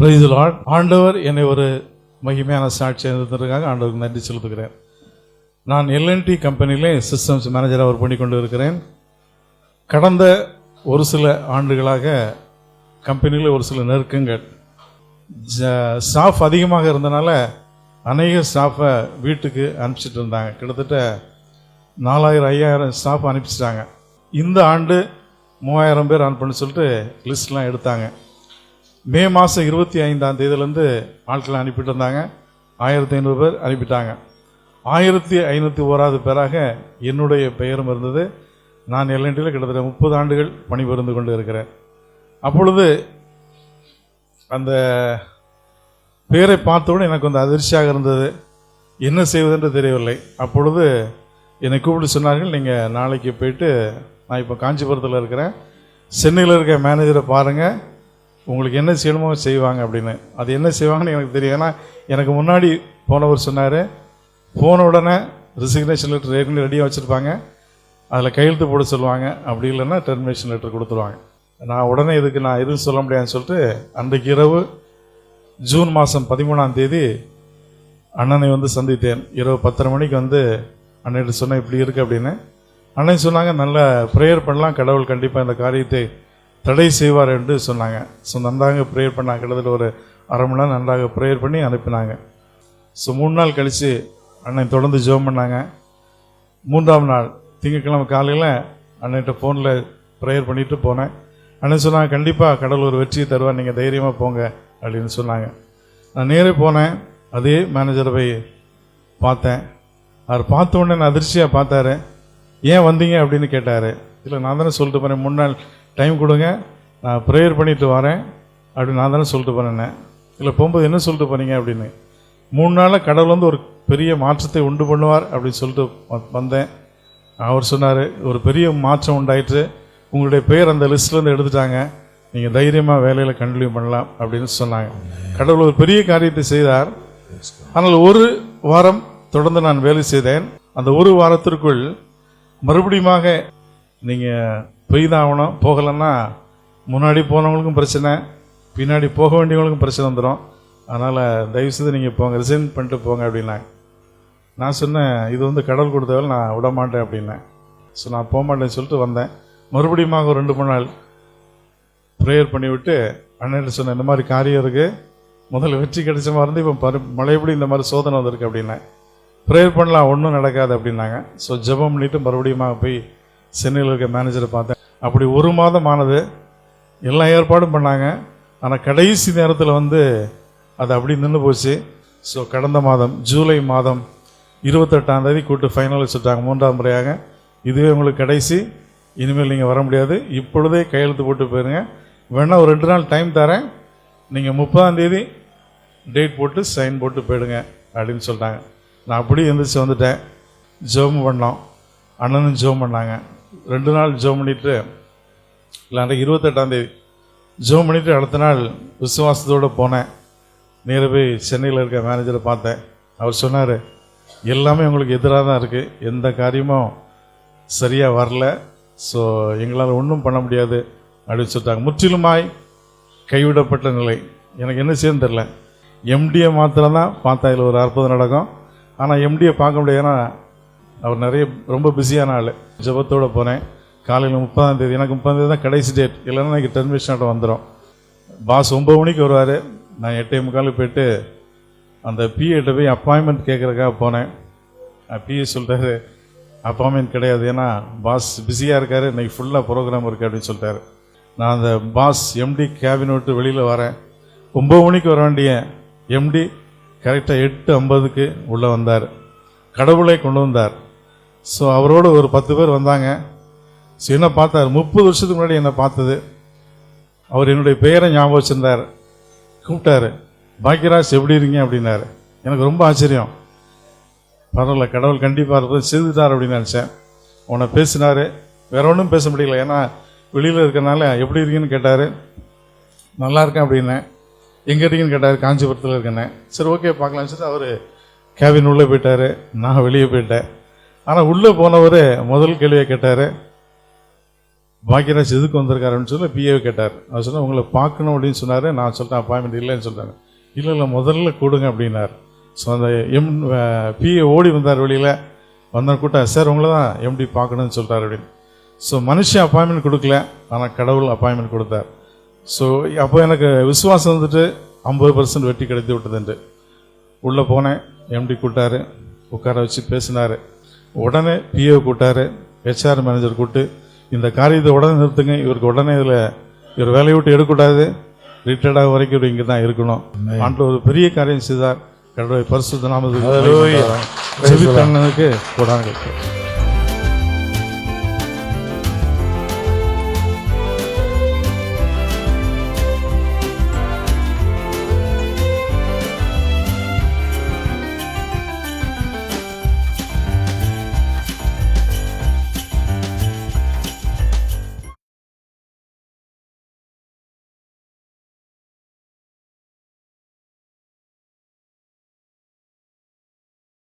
Praise ஆண்டவர் என்னை ஒரு மகிமையான சாட்சியாக இருந்ததற்காக ஆண்டவருக்கு நன்றி செலுத்துகிறேன். நான் எல்என்டி கம்பெனியிலே சிஸ்டம்ஸ் மேனேஜராக ஒர்க் பண்ணி கொண்டு இருக்கிறேன் கடந்த ஒரு சில ஆண்டுகளாக கம்பெனியில் ஒரு சில நெருக்கங்கள். ஸ்டாஃப் அதிகமாக இருந்தனால அநேக ஸ்டாஃபை வீட்டுக்கு அனுப்பிச்சிட்டு இருந்தாங்க. கிட்டத்தட்ட நாலாயிரம் ஐயாயிரம் ஸ்டாஃப் அனுப்பிச்சிட்டாங்க. இந்த ஆண்டு மூவாயிரம் பேர் அனுப்புன்னு சொல்லிட்டு லிஸ்ட்லாம் எடுத்தாங்க. மே மாதம் இருபத்தி ஐந்தாம் தேதியிலேருந்து ஆட்களை அனுப்பிட்டு இருந்தாங்க ஆயிரத்தி ஐநூறு பேர் அனுப்பிட்டாங்க. ஆயிரத்தி ஐநூற்றி ஓராவது பேராக என்னுடைய பெயரும் இருந்தது. நான் எல்என்டியில் கிட்டத்தட்ட முப்பது ஆண்டுகள் பணிபுரிந்து கொண்டு இருக்கிறேன். அப்பொழுது அந்த பேரை பார்த்தவுடன் எனக்கு கொஞ்சம் அதிர்ச்சியாக இருந்தது. என்ன செய்வதென்று தெரியவில்லை. அப்பொழுது என்னை கூப்பிட்டு சொன்னார்கள் நீங்கள் நாளைக்கு போயிட்டு நான் இப்போ காஞ்சிபுரத்தில் இருக்கிறேன். சென்னையில் இருக்க மேனேஜரை பாருங்கள் உங்களுக்கு என்ன செய்யணுமோ செய்வாங்க அப்படின்னு. அது என்ன செய்வாங்கன்னு எனக்கு தெரியும். ஏன்னா எனக்கு முன்னாடி போனவர் சொன்னார் போன உடனே ரிசிக்னேஷன் லெட்டர் ஏற்கனவே ரெடியாக வச்சுருப்பாங்க. அதில் கையெழுத்து போட சொல்லுவாங்க. அப்படி இல்லைன்னா டெர்மினேஷன் லெட்டர் கொடுத்துருவாங்க. நான் உடனே இதுக்கு நான் எதுவும் சொல்ல முடியாதுன்னு சொல்லிட்டு அன்றைக்கு இரவு ஜூன் மாதம் பதிமூணாம் தேதி அண்ணனை வந்து சந்தித்தேன். இரவு பத்தரை மணிக்கு வந்து அண்ணன்கிட்ட சொன்னேன் இப்படி இருக்குது அப்படின்னு. அண்ணன் சொன்னாங்க நல்ல ப்ரேயர் பண்ணலாம் கடவுள் கண்டிப்பாக இந்த காரியத்தை தடை செய்வார் என்று சொன்னாங்க. ஸோ நன்றாக ப்ரேயர் பண்ணாங்க கிட்டத்தட்ட ஒரு அரை மணி நேரம் நன்றாக ப்ரேயர் பண்ணி அனுப்பினாங்க. ஸோ மூணு நாள் கழித்து அண்ணன் தொடர்ந்து ஜெபம் பண்ணாங்க. மூன்றாம் நாள் திங்கட்கிழமை காலையில் அண்ணன்கிட்ட ஃபோனில் ப்ரேயர் பண்ணிட்டு போனேன். அண்ணன் சொன்னாங்க கண்டிப்பாக கடல் ஒரு வெற்றியை தருவார் நீங்கள் தைரியமாக போங்க அப்படின்னு சொன்னாங்க. நான் நேரே போனேன். அதே மேனேஜரை போய் பார்த்தேன். அவர் பார்த்த உடனே நான் அதிர்ச்சியாக பார்த்தாரு. ஏன் வந்தீங்க? அப்படின்னு கேட்டார். இல்லை நான் தானே சொல்லிட்டு போனேன். மூணு நாள் டைம் கொடுங்க. நான் ப்ரேயர் பண்ணிட்டு வரேன். அப்படின்னு நான் தானே சொல்லிட்டு போனேன் இல்லை போகும்போது என்ன சொல்லிட்டு போனீங்க அப்படின்னு. மூணு நாளில் கடவுள் வந்து ஒரு பெரிய மாற்றத்தை உண்டு பண்ணுவார் அப்படின்னு சொல்லிட்டு வந்தேன். அவர் சொன்னார் ஒரு பெரிய மாற்றம் உண்டாயிட்டு உங்களுடைய பேர் அந்த லிஸ்ட்லேருந்து எடுத்துட்டாங்க. நீங்கள் தைரியமாக வேலையில் கண்டினியூ பண்ணலாம் அப்படின்னு சொன்னாங்க. கடவுள் ஒரு பெரிய காரியத்தை செய்தார். ஆனால் ஒரு வாரம் தொடர்ந்து நான் வேலை செய்தேன். அந்த ஒரு வாரத்திற்குள் மறுபடியுமாக நீங்கள் போய் தான் ஆகணும் போகலைன்னா முன்னாடி போனவங்களுக்கும் பிரச்சனை பின்னாடி போக வேண்டியவங்களுக்கும் பிரச்சனை வந்துடும் அதனால் தயவுசெய்து நீங்கள் போங்க ரிசைன் பண்ணிட்டு போங்க அப்படின்னாங்க நான் சொன்னேன் இது வந்து கடவுள் கொடுத்தவள் நான் விட மாட்டேன் அப்படின்னேன். ஸோ நான் போக மாட்டேன்னு சொல்லிட்டு வந்தேன். மறுபடியும் ஒரு ரெண்டு மூணு நாள் ப்ரேயர் பண்ணிவிட்டு அண்ணன் சொன்னேன் இந்த மாதிரி காரியம் இருக்குது முதல்ல வெற்றி கிடைச்ச மாதிரி இருந்து இப்போ பரு மழைப்படி இந்த மாதிரி சோதனை வந்திருக்கு அப்படின்னேன். ப்ரேயர் பண்ணலாம் ஒன்றும் நடக்காது அப்படின்னாங்க. ஸோ ஜெபம் பண்ணிவிட்டு மறுபடியும் போய் சென்னையில் இருக்க மேனேஜரை பார்த்தேன். அப்படி ஒரு மாதம் ஆனது எல்லா ஏற்பாடும் பண்ணாங்க. ஆனால் கடைசி நேரத்தில் வந்து அது அப்படி நின்று போச்சு. ஸோ கடந்த மாதம் ஜூலை மாதம் இருபத்தெட்டாம் தேதி கூட்டு ஃபைனல் வச்சுட்டாங்க மூன்றாம் முறையாக. இதுவே உங்களுக்கு கடைசி. இனிமேல் நீங்கள் வர முடியாது. இப்பொழுதே கையெழுத்து போட்டு போயிருங்க. வேணால் ஒரு ரெண்டு நாள் டைம் தரேன். நீங்கள் முப்பதாம் தேதி டேட் போட்டு சைன் போட்டு போயிடுங்க அப்படின்னு சொல்லிட்டாங்க நான் அப்படியே எந்திரிச்சு வந்துட்டேன். ஜோம் பண்ணோம். அண்ணனும் ஜெபம் பண்ணாங்க. ரெண்டு நாள் ஜோம் பண்ணிட்டு இல்லை அன்றைக்கு இருபத்தெட்டாம் தேதி. ஜோம் பண்ணிட்டு அடுத்த நாள் விசுவாசத்தோடு போனேன். நேராக போய் சென்னையில் இருக்க மேனேஜரை பார்த்தேன். அவர் சொன்னார் எல்லாமே உங்களுக்கு எதிராக தான் இருக்குது எந்த காரியமும் சரியாக வரல. ஸோ எங்களால் ஒன்றும் பண்ண முடியாது அப்படின்னு சொல்லிட்டாங்க. முற்றிலுமாய் கைவிடப்பட்ட நிலை. எனக்கு என்ன செய்யணும் தெரில எம்டியை மாத்திரம் தான் பார்த்தா இதில் ஒரு அற்புதம் நடக்கும். ஆனால் எம்டியை பார்க்க முடியாது. ஏன்னா அவர் நிறைய ரொம்ப பிஸியான ஆள். ஜெபத்தோடு போனேன். காலையில் முப்பதாம் தேதி எனக்கு முப்பதாம் தேதி தான் கடைசி டேட் இல்லைன்னா எனக்கு டெர்மினேஷன் ஆட்டம் வந்துடும் பாஸ் ஒம்பது மணிக்கு வருவார். நான் எட்டே முக்காலுக்கு போயிட்டு அந்த பிஏட்ட போய் அப்பாயின்மெண்ட் கேட்குறக்காக போனேன். பிஏ சொல்கிறாரு அப்பாயின்மெண்ட் கிடையாது. ஏன்னா பாஸ் பிஸியாக இருக்கார். இன்றைக்கி ஃபுல்லாக ப்ரோக்ராம் இருக்குது அப்படின்னு சொல்லிட்டாரு. நான் அந்த பாஸ் எம்டி கேபின் விட்டு வெளியில் வரேன். ஒம்பது மணிக்கு வர வேண்டிய எம்டி கரெக்டாக எட்டு ஐம்பதுக்கு உள்ளே வந்தார். கடவுளை கொண்டு வந்தார். ஸோ அவரோட ஒரு பத்து பேர் வந்தாங்க. ஸோ என்ன பார்த்தார்? முப்பது வருஷத்துக்கு முன்னாடி என்னை பார்த்தது. அவர் என்னுடைய பெயரை ஞாபகம் வச்சுருந்தார். கூப்பிட்டாரு பாக்கியராஜ் எப்படி இருக்கீங்க? அப்படின்னாரு. எனக்கு ரொம்ப ஆச்சரியம். பரவாயில்ல கடவுள் கண்டிப்பாக இருப்பது செய்துட்டார் அப்படின்னு நினச்சேன். உன்னை பேசினாரு. வேற ஒன்றும் பேச முடியல. ஏன்னா வெளியில் இருக்கனால எப்படி இருக்கீங்கன்னு கேட்டார். நல்லா இருக்கேன் அப்படின்னேன். எங்கே இருக்கீங்கன்னு கேட்டார் காஞ்சிபுரத்தில் இருக்கேனே சரி ஓகே பார்க்கலான்னு சொல்லிட்டு அவர் கேபின் உள்ளே போயிட்டார். நான் வெளியே போயிட்டேன். ஆனால் உள்ளே போனவர் முதல் கேள்வியை கேட்டார். பாக்கியராஜ் எதுக்கு வந்திருக்காருன்னு சொல்லி பிஏவை கேட்டார். அவர் சொன்னால் உங்களை பார்க்கணும் அப்படின்னு சொன்னார். நான் சொல்லிட்டேன் அப்பாயின்மெண்ட் இல்லைன்னு சொல்லிட்டாங்க இல்லை இல்லை முதல்ல கொடுங்க அப்படின்னார். ஸோ அந்த எம் பிஏ ஓடி வந்தார் வெளியில். வந்த கூட்டம் சார் உங்களை தான் எம்டி பார்க்கணும்னு சொல்லிட்டார் அப்படின்னு. ஸோ மனுஷன் அப்பாயின்மெண்ட் கொடுக்கல. ஆனால் கடவுள் அப்பாயின்மெண்ட் கொடுத்தார். ஸோ அப்போ எனக்கு விசுவாசம் வந்துட்டு ஐம்பது பர்சன்ட் வெட்டி கிடைத்து விட்டதுண்டு. உள்ளே போனேன் எம்டி கூட்டாரு உட்கார வச்சு பேசினார். உடனே பிஏ கூட்டாரு ஹெச்ஆர் மேனேஜர் கூட்டு இந்த காரியத்தை உடனே நிறுத்துங்க. இவருக்கு உடனே இதில் இவர் வேலையை விட்டு எடுக்கக்கூடாது. ரிட்டையர்ட் ஆக வரைக்கும் இவர் இங்கே தான் இருக்கணும் ஆண்டு ஒரு பெரிய காரியம் செய்தார். கடவுளை நாமத்துக்கு Hallelujah. ஜெபித்தண்ணனுக்கு கொடாங்க